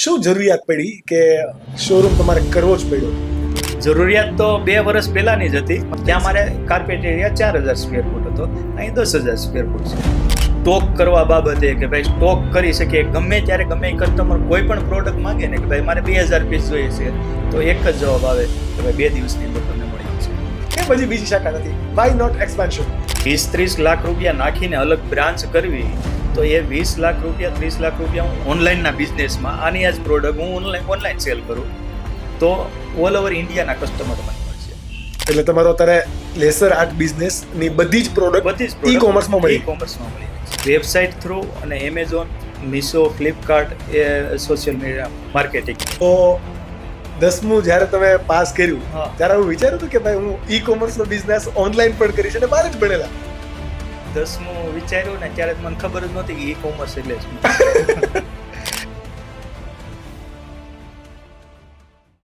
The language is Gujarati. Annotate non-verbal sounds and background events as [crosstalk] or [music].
શું જરૂરિયાત પડી કે શોરૂમ તમારે કરવો જ પડ્યો? જરૂરિયાત તો બે વર્ષ પહેલાની જ હતી. ત્યાં મારે કાર્પેટ એરિયા ચાર હજાર સ્ક્વેર ફૂટ હતો. અહીં દસ હજાર સ્ક્વેર ફૂટ છે. સ્ટોક કરવા બાબતે કે ભાઈ સ્ટોક કરી શકીએ ગમે ત્યારે ગમે એ કસ્ટમર કોઈ પણ પ્રોડક્ટ માગે ને કે ભાઈ મારે બે હજાર પીસ જોઈએ છે તો એક જ જવાબ આવે કે ભાઈ બે દિવસની અંદર તમને મળી જશે. કે પછી બીજી શાખા નથી? વાય નોટ એક્સપાન્શન વીસ ત્રીસ લાખ રૂપિયા નાખીને અલગ બ્રાન્ચ કરવી તો એ વીસ લાખ રૂપિયા ત્રીસ લાખ રૂપિયા હું ઓનલાઈનના બિઝનેસમાં આની આ જ પ્રોડક્ટ હું ઓનલાઈન ઓનલાઈન સેલ કરું. તો ઓલ ઓવર ઇન્ડિયાના કસ્ટમર મને મળશે એટલે તમારો અત્યારે લેસર આર્ટ બિઝનેસની બધી જ પ્રોડક્ટ બધી જ ઈ કોમર્સમાં મળી કોમર્સમાં મળી વેબસાઇટ થ્રુ અને એમેઝોન મિશો ફ્લિપકાર્ટ એ સોશિયલ મીડિયા માર્કેટિંગ તો દસમું જ્યારે તમે પાસ કર્યું. ત્યારે હું વિચાર્યું હતું કે ભાઈ હું ઈ કોમર્સનો બિઝનેસ ઓનલાઈન પણ કરીશ અને બહાર જ ભણેલા. દસમું વિચાર્યું ને ત્યારે મને ખબર જ નહોતી કે ઈ કોમર્સ એટલે શું [laughs]